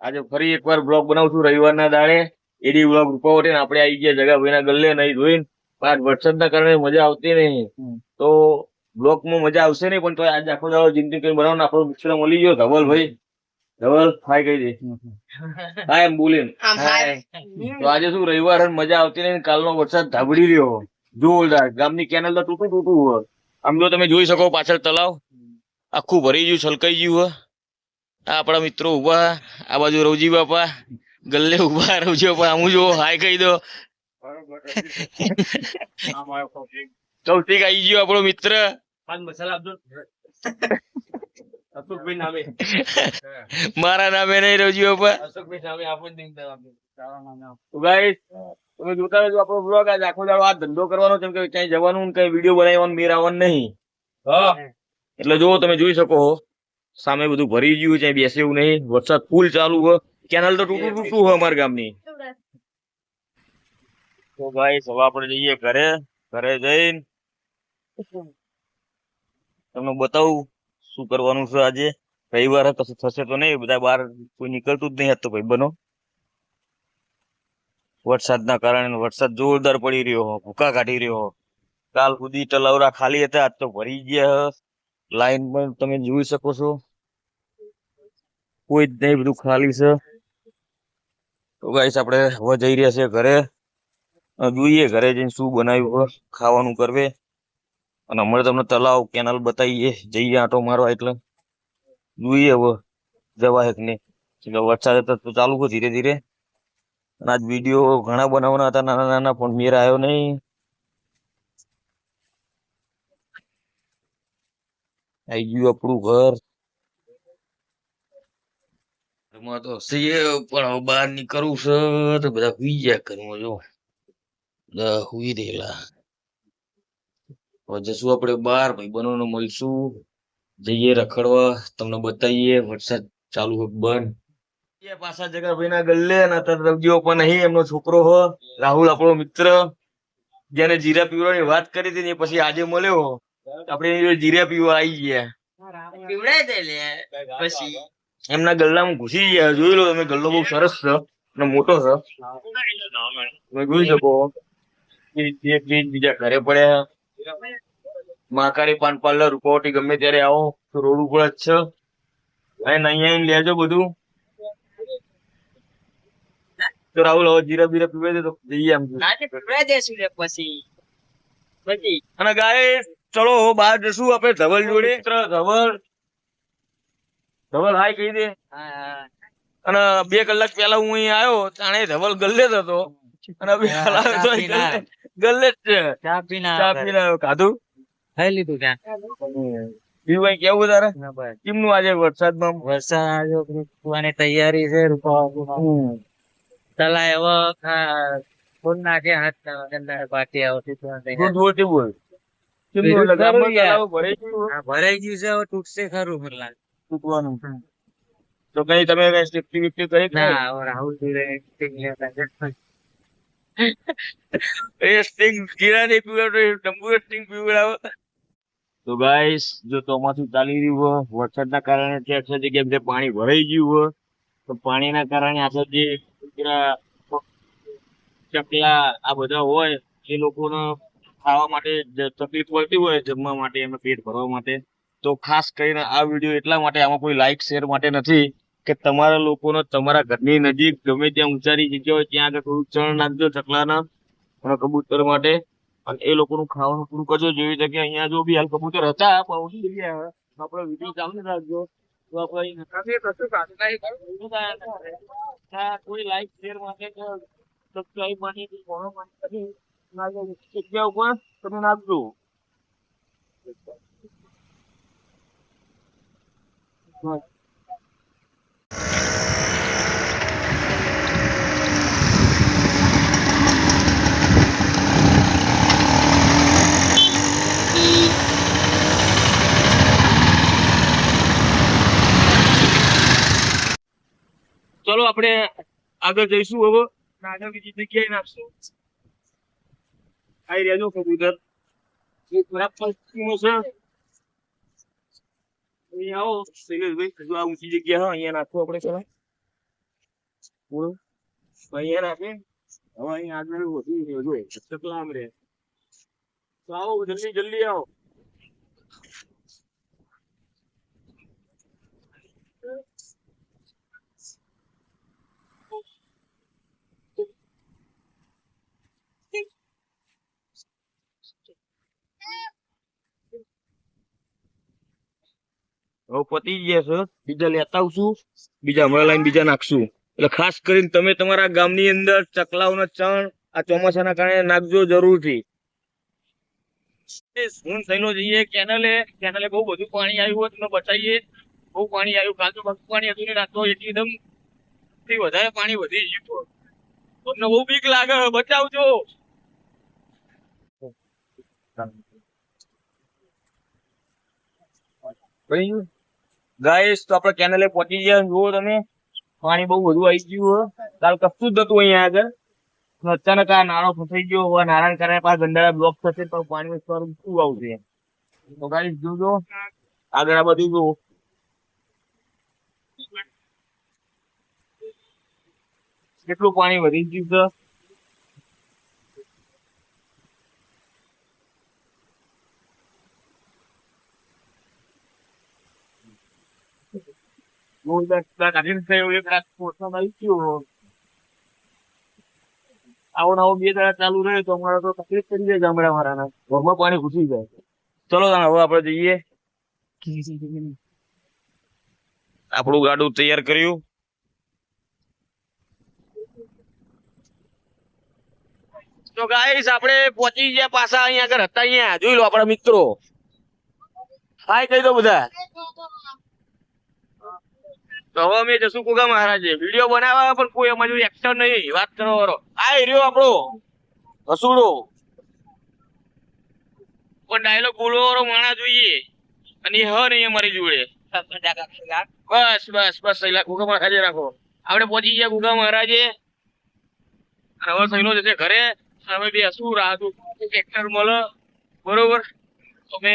આજે ફરી એકવાર બ્લોગ બનાવું છું રવિવારના દાડે. એડી બ્લોગ રૂપાવટે ને આપણે આવી ગયા જગા ભાઈના ગલ્લે નહીં જોઈને. પણ વરસાદના કારણે મજા આવતી નહીં. તો બ્લોગમાં મજા આવશે નહીં પણ તો આજે આખો દાડો જિંદગી કઈ બનાવો આપણો મિત્ર મળી ગયો ધવલ ભાઈ ધવલ હાય કહી દે. હાય એમ બોલીને હાય. તો આજે શું રવિવાર મજા આવતી નહીં કાલનો વરસાદ ધાબડી રહ્યો. જોરદાર. ગામની કેનલ તો તૂટું તૂટું હોય. આમ જો તમે જોઈ શકો પાછળ તલાવ આખું ભરી ગયું છલકાઈ ગયું હોય. આપણા મિત્રો ઊભા આ બાજુ રવજી બાપા ગલ્લે ઊભા રવજી બાપા આમ જો હાય કહી દો. કૌશિક આવી ગયો આપણો મિત્ર. મારા નામે નહીં રવજી બાપા. તમે જોતા રહેજો આપણો બ્લોગ આજ આખો દાડો આ ધંધો કરવાનો છે કેમ કે ક્યાંય જવાનું કઈ વીડિયો બનાવવાનું મેર આવવાનું નહીં. એટલે જો તમે જોઈ શકો. સામે બધું ભરી ગયું છે, બેસે એવું નહીં. વરસાદ ફૂલ ચાલુ હોય કેનલ તો તૂટું તૂટું હોય અમારા ગામની? તો ભાઈ હવે આપણે જઈએ ઘરે. ઘરે જઈને તમને બતાવું શું કરવાનું છે આજે. રવિવાર કશું થશે તો નહીં, બધા બહાર કોઈ નીકળતું જ નહીં હતું ભાઈ બનો. વરસાદના કારણે વરસાદ જોરદાર પડી રહ્યો ભૂકા કાઢી રહ્યો કાલ સુધી તલાવરા ખાલી હતા, આજ તો ભરી ગયા લાઈન પણ તમે જોઈ શકો છો. કોઈ જ નહીં, બધું ખાલી છે. તો ગાઈસ આપણે હવે જઈ રહ્યા છે ઘરે. જોઈએ ઘરે જઈને શું બનાવ્યું ખાવાનું કરવે. અને હમણાં તમને તલાવ કેનાલ બતાવીએ. જઈએ આંટો મારવા એટલે. જોઈએ હવે જવાય કે નહીં. વરસાદ તો ચાલુ હોય ધીરે ધીરે. અને આજ વીડિયો ઘણા બનાવવાના હતા, નાના નાના, પણ મેર આવ્યો નહીં. આઈ ગયું આપણું ઘર. ઘરમાં તો છીએ પણ હવે બહાર નીકળવું છે, તો બધા હુઈ ગયા ઘરમાં, જો. બધા હુઈ રહેલા. હવે જશું આપણે બહાર ભાઈબંધોને મળશું. જઈએ રખડવા, તમને બતાવીએ, વરસાદ ચાલુ હોય બંધ. પાછા જગાભાઈ ના ગલ્લે અને અત્યારે પણ નહીં એમનો છોકરો હો, રાહુલ આપણો મિત્ર. જેને જીરા પીવડાની વાત કરી હતી ને પછી આજે મળ્યો. આપણે જીરા પીવા આવી ગયા. પછી. એમના ગલ્લામાં ઘૂસી ગયા. જોઈ લો તમે ગલ્લો બહુ સરસ છે અને મોટો છે. તમે જોઈ શકો. એક બીજ બીજા ઘરે પડ્યા. માકારી પાન પાર્લર રૂપાવટી ગમે ત્યારે આવો. તો રોડ ઉપર જ છે. અને અહીંયા લેજો બધું. તો રાહુલ હવે જીરા બીરા પીવે છે તો જઈએ આમ અને ગાય ચલો બહાર જશું આપણે ધવલ જોડે. ધવલ. ધવલ હાય કહી દે. અને બે કલાક પહેલા હું અહીં આવ્યો તાણે ધવલ ગલ્લે જ હતો. અને બે કલાક ગલ્લે- જ છે. ચા પીને ચા પીને આવ્યો. ખાધું ખાઈ લીધું ત્યાં. બીજું કેવું તારે? કેમનું આજે વરસાદમાં? વરસાદ કુવાની તૈયારી છે રૂપા હવે ફોન નાખે હાથ પાટી આવતી બોલ કેવું. તળાવ ભરાઈ ગયું? છે હવે તૂટશે ખરું ફરલા તૂટવાનું. તો કઈ તમે safety બીફટી કરી ના રાહુલ. એ સ્ટિંગ ગીરા નહીં પીવડાવતો ડંબુ સ્ટિંગ પીવડાવે તો ગાઈસ જો ચોમાસું ચાલી રહ્યું હોય વરસાદના કારણે તે છે જગ્યાએ બધે પાણી ભરાઈ ગયું હોય તો પાણીના કારણે આખા જે ચકલા આ બધા હોય એ લોકોને ખાવા માટે તકલીફ પડતી હોય જમવા માટે એમને પેટ ભરવા માટે તો ખાસ કરીને આ વીડિયો એટલા માટે આમાં કોઈ લાઈક શેર માટે નથી કે તમારા લોકોનો તમારા ઘરની નજીક ગમે ત્યાં ઊંચાની જગ્યા હોય ત્યાં આગળ થોડું ચણ નાખજો ચકલાના અને કબૂતર માટે. અને એ લોકોનું ખાવાનું પૂરું કરજો. જેવી જગ્યાએ અહીંયા જો બી હાલ કબૂતર હતા, પણ જગ્યાએ હવે આપણે વીડિયો ચાલુ રાખજો. તો આપણે કશું લાઈક શેર માટે સબસ્ક્રાઇબ માટે ફોલો તમે નાખજો. ચલો, આપણે આગળ જઈશું હવે. આગળ બીજી જગ્યાએ નાખશું. આઈ રહેજો કબૂતર. એ ખરાબ પરિસ્થિતિમાં છે આવો શૈલેષભાઈ જો આ ઊંચી જગ્યા હોય અહીંયા નાખવું આપણે પેલા. અહીંયા નાખે હવે અહીંયા આગળ વધુ જો આમ તો આવો, જલ્દી જલ્દી આવો. પતી ગયા છે. બીજા લેતા આવશું બીજા હમણાં લાઈન બીજા નાખશું. એટલે ખાસ કરીને તમે તમારા ગામની અંદર ચકલાઓનો ચણ આ ચોમાસાના કારણે નાખજો જરૂરથી. હું થઈને જઈએ કેનલે કેનલે બહુ બધું પાણી આવ્યું હોય તમે બતાવીએ બહુ પાણી આવ્યું કાલ તો બધું પાણી હતું ને એટલી એકદમથી વધારે પાણી વધી ગયું તમને બહુ બીક લાગે બચાવજો. ગાઈસ તો આપણે કેનલે પહોંચી ગયા જુઓ તમે, પાણી બહુ બધું આવી ગયું કાલ કશું જ નતું અહીંયા આગળ. અચાનક આ નાળો ફસાઈ ગયો હવે નારાયણ કરે પાછા ગંડાળા બ્લોક થશે તો પાણી સ્વરૂપ શું આવશે? તો ગાઈસ જોજો આગળ આ બધું જુઓ. કેટલું પાણી વધી ગયું છે. આવો નવો બે દાડા ચાલુ રહે તો અમારે તો તકલીફ પડી જાય ગામડા વાળાના. ઘરમાં પાણી ઘૂસી જાય. ચલો હવે આપણે જઈએ. આપણું ગાડું તૈયાર કર્યું. તો ગાઈસ આપણે પહોંચી ગયા પાછા અહીંયા આગળ હતા અહીંયા. જોઈ લો આપણા મિત્રો. હાય કહી દો બધા. તો હવે અમે જશું કોગા મહારાજે. વીડિયો બનાવવા પણ કોઈ અમારું એક્ટર નહીં. વાત કરવા આ એરિયો આપણો હસુડો પણ ડાયલોગ બોલવા માણસ જોઈએ. અને એ હ નહીં અમારી જોડે. બસ બસ બસ. ગુગા મહારાજે રાખો. આપણે પહોંચી ગયા ગુગા મહારાજે. હવે સૈલો જશે ઘરે. અમે બે હસું રાહતું એક્ટર મળે. બરોબર? અમે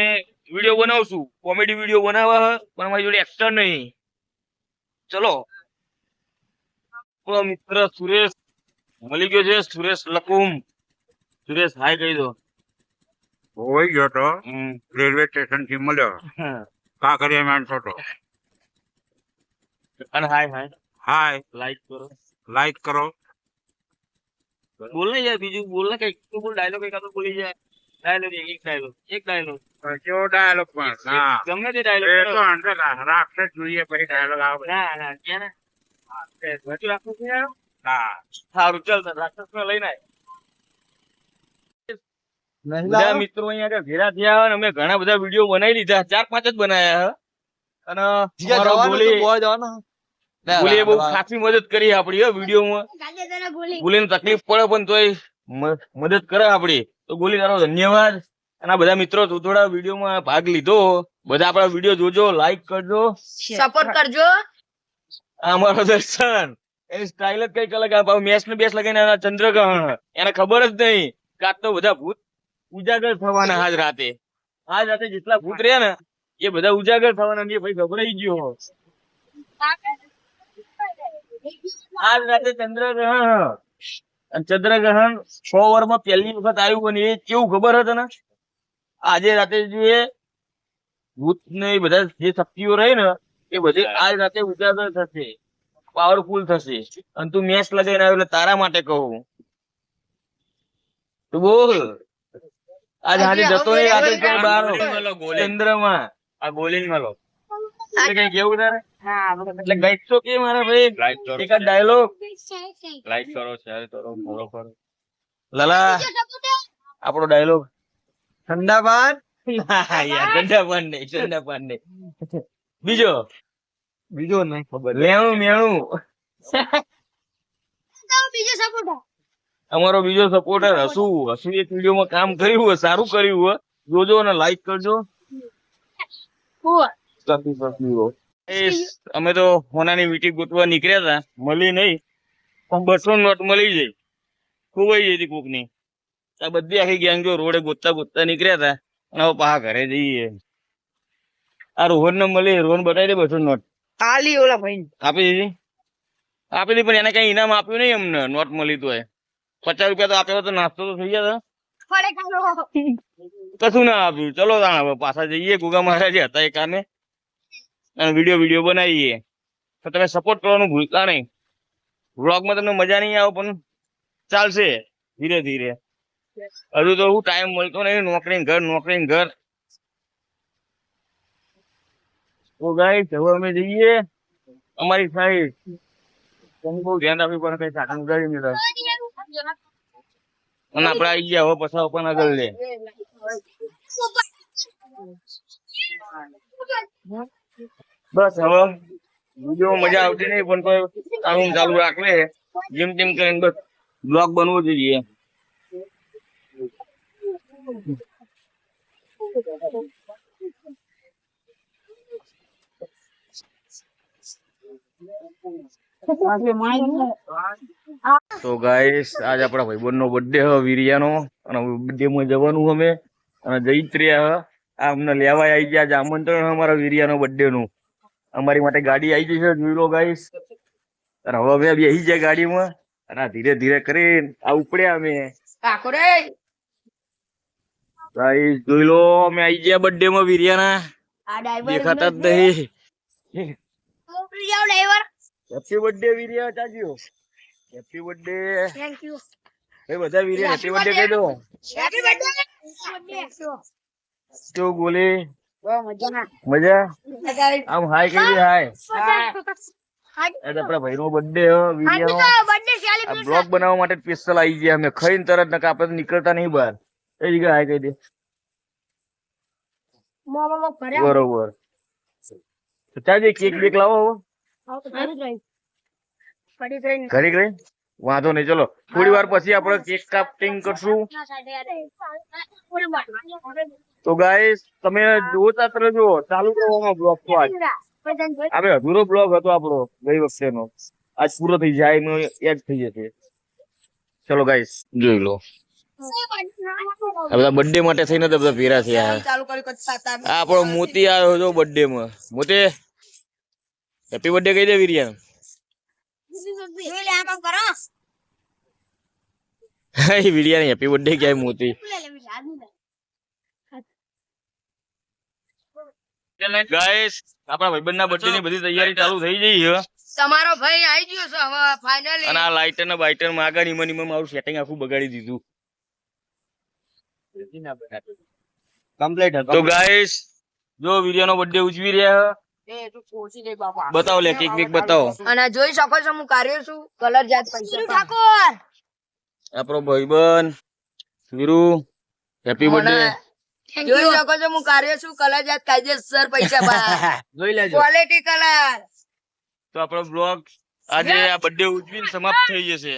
વીડિયો બનાવશું. કોમેડી વીડિયો બનાવવા પણ અમારી જોડે એક્ટર નહીં. ચલો. મિત્ર સુરેશ. મળી ગયો છે સુરેશ લકુમ. સુરેશ હાય કહી દો. હોય ગયો તો રેલવે સ્ટેશનથી મળ્યો. કાંકરિયા માણસો તો અને હાય હાય હાય લાઈક કરો. લાઈક કરો. બોલ ને યાર બીજું બોલ ને કંઈક. બોલ ડાયલોગ કંઈક બોલી જાય. ડાયલોગ એક ડાયલોગ એક ડાયલોગ કેવો ડાયલોગ પણ? ના ગમે તે એ તો અંદર રાખશે જોઈએ પછી ડાયલોગ આવે. ના ના કે ને? વચ્ચે રાખવું છે યાર? ના સારું ચાલ તો રાક્ષસ ને લઈને બધા મિત્રો અહીંયા ઘેરા થયા હોય અમે ઘણા બધા વીડિયો બનાવી લીધા. ચાર પાંચ જ બનાયા છે. અને બહુ ખાસી મદદ કરી આપડી હો વિડીયોમાં ગોલીને તકલીફ પડે પણ તોય મદદ કરે આપડી તો ગોલીકારો ધન્યવાદ. અને આ બધા મિત્રો તું થોડા વિડીયોમાં ભાગ લીધો. બધા આપણા વીડિયો જોજો લાઈક કરજો. સપોર્ટ કરજો. અમારો દર્શન. એની સ્ટાઇલ જ કંઈક અલગ. આ મેસ ને બેસ લગાવીને એના ચંદ્રગ્રહણ. એને ખબર જ નહીં કે તો બધા ભૂત ઉજાગર થવાના આજ રાતે. આજ રાતે જેટલા ભૂત રહ્યા ને એ બધા ઉજાગર થવાના ને એ ભાઈ ગભરાઈ ગયો. આજ રાતે ચંદ્રગ્રહણ. અને ચંદ્રગ્રહણ છ વર્ષમાં પહેલી વખત આવ્યું અને એ કેવું ખબર હતું ને આજે રાતે જે ભૂત ને એ બધા જે શક્તિઓ રહી ને એ બધી આજ રાતે ઉજાગર થશે પાવરફુલ થશે. અને તું મેચ લગાવીને આવ્યો એટલે તારા માટે કહું. તું બોલ. આજ હાજે જતો નહીં રાતે ચંદ્રમાં. આ ગોલિંગ મળો એટલે કઈ કેવું તારે? એટલે ગાઈડ શો કે મારા ભાઈ? એક ડાયલોગ લાઈક કરો શેર કરો ફોલો કરો લાલા આપણો ડાયલોગ ઠંડા પાન ના યાર ઠંડા પાન નહીં ઠંડા પાન નહીં. બીજો? બીજો નહીં ખબર. લેણું મેણું. બીજો સપોર્ટ અમારો બીજો સપોર્ટર હસુ હસુ એક વિડીયોમાં કામ કર્યું હોય સારું કર્યું હોય. જોજો અને લાઈક કરજો. સતી સતી એ અમે તો હોનાની મીટી ગોતવા નીકળ્યા હતા મળી નહીં. પણ બસો નોટ મળી જઈ ખોવાઈ જઈ હતી કોકની. આ બધી આખી ગેંગ જો રોડે ગોતતા ગોતતા નીકળ્યા હતા અને હવે પાહા ઘરે જઈએ. આ રોહન ને મળી. રોહન બતાવી દે બસો નોટ. ખાલી ઓલા ભાઈ આપી દીધી. આપેલી પણ એને કઈ ઇનામ આપ્યું નહીં અમને. નોટ મળી તો પચાસ રૂપિયા તો આપેલો તો નાસ્તો તો થઈ જતો ફરે કશું ના આપ્યું. ચલો હવે પાછા જઈએ. ગુગા મહારાજ હતા એ કામે અને વીડિયો વીડિયો બનાવીએ. તો તમે સપોર્ટ કરવાનું ભૂલતા નહીં. વ્લોગમાં તમને મજા નહીં આવે પણ ચાલશે ધીરે ધીરે. હજુ તો હું ટાઈમ મળતો નહીં નોકરી ઘર નોકરી ઘર. તો ગાઈસ હવે અમે જઈએ અમારી સાઈડ તમે બહુ ધ્યાન રાખવું પડે કઈ સાધન ઉડાડી નહીં રહે. અને આપણે આવી ગયા હવે પછા પણ આગળ લે. બસ હવે વીડિયો મજા આવતી નહીં, પણ કોઈ ચાલુ ચાલુ રાખે જેમ તેમ કરીને બસ બ્લોગ બનવો જોઈએ. તો ગાઈસ આજ આપણા ભાઈબંધ નો બર્થડે હ વીરિયાનો. અને બર્થડે માં જવાનું અમે. અને જઈ જ રહ્યા અમને લેવા આવી ગયા છે. આમંત્રણ અમારા વીરિયાનો બર્થડે નું અમારી માટે ગાડી આવી જશે જોઈ લો ગાઈસ હવે અમે બેસી જાય ગાડીમાં. અને ધીરે ધીરે કરીને આ ઉપડ્યા અમે. કાકો ગાઈસ જોઈ લો અમે આવી ગયા બર્થડે માં વીરિયાના. આ ડ્રાઈવર દેખાતા જ નહીં. મોકલી જાઓ ડ્રાઈવર હેપી બર્થડે વીરિયા. ચાચ્યો હેપી બર્થડે થેન્ક યુ બધા વીરિયા હેપી બર્થડે કહી દો. હેપી બર્થડે કેવું બોલી મજા મજા આમ હાય કહી હાય હાય આજે આપણા બર્થડે હ વીડિયોનો બર્થડે આ સેલિબ્રેશન બ્લોગ બનાવવા માટે સ્પેશિયલ આવી ગયા અમે ખાઈને તરત નકા આપણે નીકળતા નહીં બહાર એ જગ્યા હાય કહી દે બરોબર ચાલજે કેક બેક લાવો ઘરે ઘરે વાંધો નહીં ચલો થોડી વાર પછી આપણે કેક કાપટિંગ કરશું તો ગાઈસ તમે જોતા જ જો ચાલુ કરવામાં બ્લોગ તો આજ. આપણે અધૂરો બ્લોગ હતો આપણો ગઈ વખતેનો. આજ પૂરો થઈ જાય એનો એક થઈ જશે. ચલો ગાઈસ જોઈ લો. બધા બર્થડે માટે થઈને તો બધા ભેરા થયા. ચાલુ કરી કચ્છ આ આપણો મોતી આવ્યો હતો બર્થડે માં. મોતે હેપી બર્થડે કહી દે વિરિયા કામ હેપી બર્થડે ક્યાંય મોતી. ગાઈસ આપણા ભાઈબંધના બર્થડે ની બધી તૈયારી ચાલુ થઈ ગઈ છે. તમારો ભાઈ આવી ગયો છે હવે ફાઇનલી અને આ લાઇટર ને બાઇટરમાં આગળ ઈમાં ને મારું સેટિંગ આખું બગાડી દીધું. કમ્પ્લીટ તો ગાઈસ જો વિડિયો નો બર્થડે ઉજવી રહ્યા બતાવો લે કેક કેક બતાવો. અને જોઈ શકો છો હું કાર્ય છું કલર જાત પૈસા ઠાકોર! આપણો ભાઈબંધ વીરુ હેપી બર્થડે જોઈ શકો છો હું કાર્ય છું કલર જાત કાયદેસર પૈસા પા જોઈ લેજો. ક્વોલિટી કલર તો આપણો બ્લોગ આજે આ બર્થડે ઉજવીને સમાપ્ત થઈ જશે.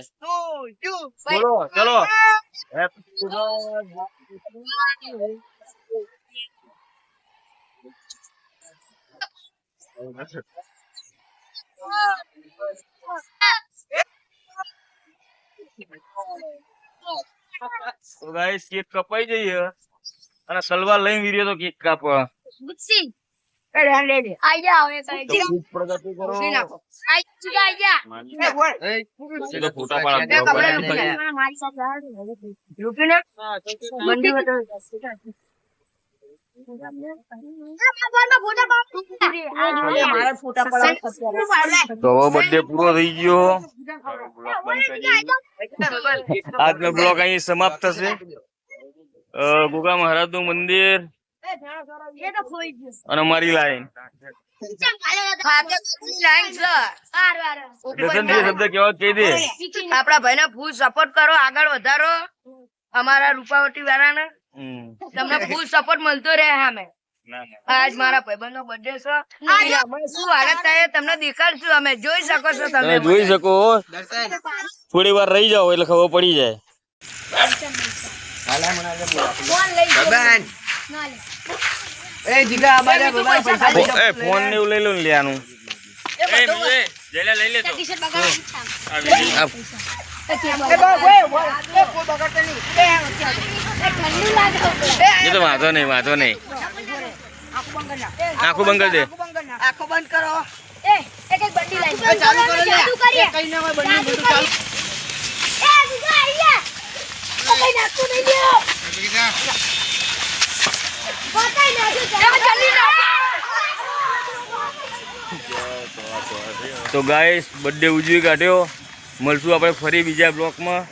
બોલો ચલો. તો ગાઈસ કેક કપાઈ જઈએ. અને સલવાર લઈને વીર્યો તો કેક કાપવા ગુસ્સી તો બર્થડે પૂરો થઈ ગયો. આજનો બ્લોગ અહીં સમાપ્ત થશે. ગોગા મહારાજનું મંદિર અને મારી લાઈન. દર્શન જે શબ્દ કેવા કહી દે? આપડા ભાઈ ને ફૂલ સપોર્ટ કરો આગળ વધારો. અમારા રૂપાવટી વાળાને ને તમને ફૂલ સપોર્ટ મળતો રહે ના. આજ મારા ભાઈબંધ નો બર્થડે છે શું હાલત થાય તમને દેખાડશું. અમે જોઈ શકો છો તમે તમે જોઈ શકો થોડી વાર રહી જાઓ એટલે ખબર પડી જાય. એ ફોન ને લઈ લો ને લેવાનું એ મિજે, જઈ લઈ લે તો. આ વિડીયો- એ તો વાંધો નહીં વાંધો નહીં. આખું બંધ કરી દે. આંખો બંધ કરો. ચાલુ કરો લે કઈ ના હોય તો ગાઈસ બર્થડે ઉજવી કાઢ્યો. મળશું આપણે ફરી બીજા બ્લોકમાં.